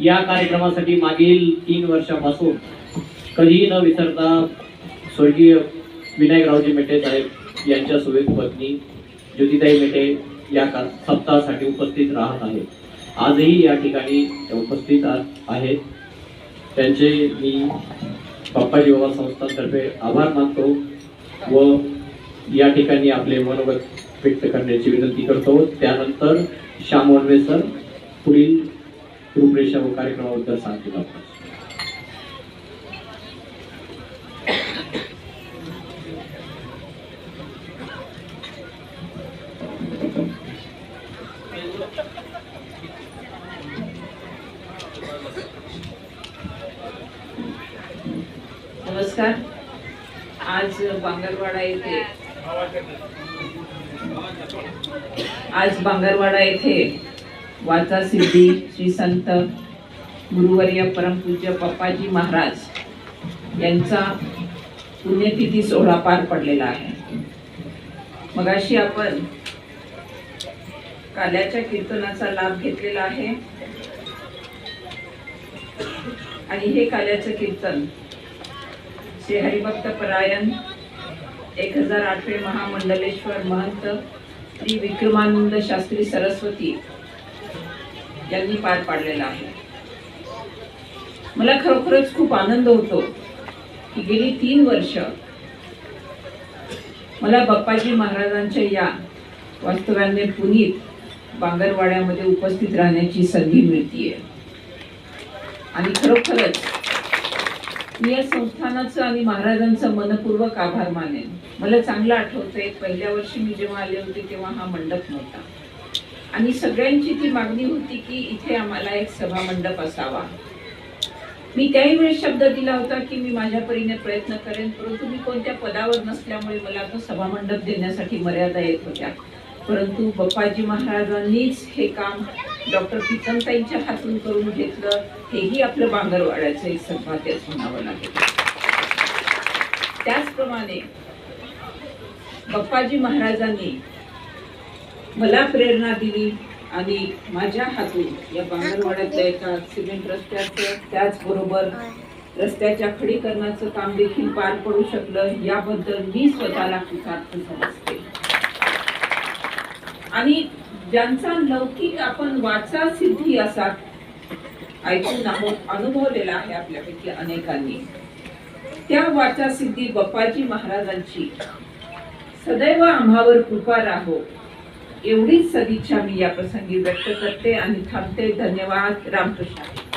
या कार्यक्रमासाठी मागील तीन वर्षापासून कधीही न विसरता स्वर्गीय विनायकरावजी मेटे साहेब यांच्या सुवेद पत्नी ज्योतिताई मेटे या का सप्ताहासाठी उपस्थित राहत आहेत. आजही या ठिकाणी उपस्थित आहेत. त्यांचे मी बाप्पाजी बाबा संस्थांतर्फे आभार मानतो व या ठिकाणी आपले मनोगत व्यक्त करण्याची विनंती करतो. त्यानंतर श्याम वनवे सर पुढील रूपरेषा व कार्यक्रमाबद्दल सांगतील आपण. नमस्कार. आज बांगरवाडा येथे आज बांगरवाडा येथे वाचा सिद्धी श्री संत गुरुवर्य परमपूज्य पप्पाजी महाराज यांचा पुण्यतिथी सोहळा पार पडलेला आहे. मगाशी आपण काल्याच्या कीर्तनाचा लाभ घेतलेला आहे. आणि हे काल्याचं कीर्तन श्री हरिभक्त परायण एक हजार आठवे महामंडलेश्वर महंत श्री विक्रमानंद शास्त्री सरस्वती यांनी पार पाडलेला आहे. मला खरोखरच खूप आनंद होतो की गेली तीन वर्ष मला बाप्पाजी महाराजांच्या या वास्तव्याने पुनीत बांगरवाड्यामध्ये उपस्थित राहण्याची संधी मिळतीये. आणि खरोखरच मी या संस्थानाचं आणि महाराजांचं मनपूर्वक आभार मानेन. मला चांगलं आठवतंय. पहिल्या वर्षी मी जेव्हा आले होते तेव्हा हा मंडप नव्हता. आणि सगळ्यांची ती मागणी होती की इथे आम्हाला एक सभा मंडप असावा. मी त्याही वेळेस शब्द दिला होता की मी माझ्या परीने प्रयत्न करेन परंतु मी कोणत्या पदावर नसल्यामुळे मला तो सभा मंडप देण्यासाठी मर्यादा येत होत्या. परंतु बप्पाजी महाराजांनीच हे काम डॉक्टर पितमताईंच्या हातून करून घेतलं. हेही आपलं बांगरवाड्याचं एक सद्भाग्यच म्हणावं लागेल. त्याचप्रमाणे बप्पाजी महाराजांनी मला प्रेरणा दिली आणि माझ्या हातून या बांगरवाड्यातल्या एका सिमेंट रस्त्याचं त्याचबरोबर रस्त्याच्या खडीकरणाचं काम देखील पार पडू शकलं. याबद्दल मी स्वतःला कृतार्थ समजते. आणि ज्यांचा लौकिक आपण वाचा सिद्धी असा ऐकून आहोत अनुभवलेला आहे आपल्यापैकी अनेकांनी. त्या वाचा सिद्धी बप्पाजी महाराजांची. सदैव आम्हावर कृपा राहो. एवढीच सदिच्छा मी या प्रसंगी व्यक्त करते आणि थांबते. धन्यवाद. रामकृष्ण.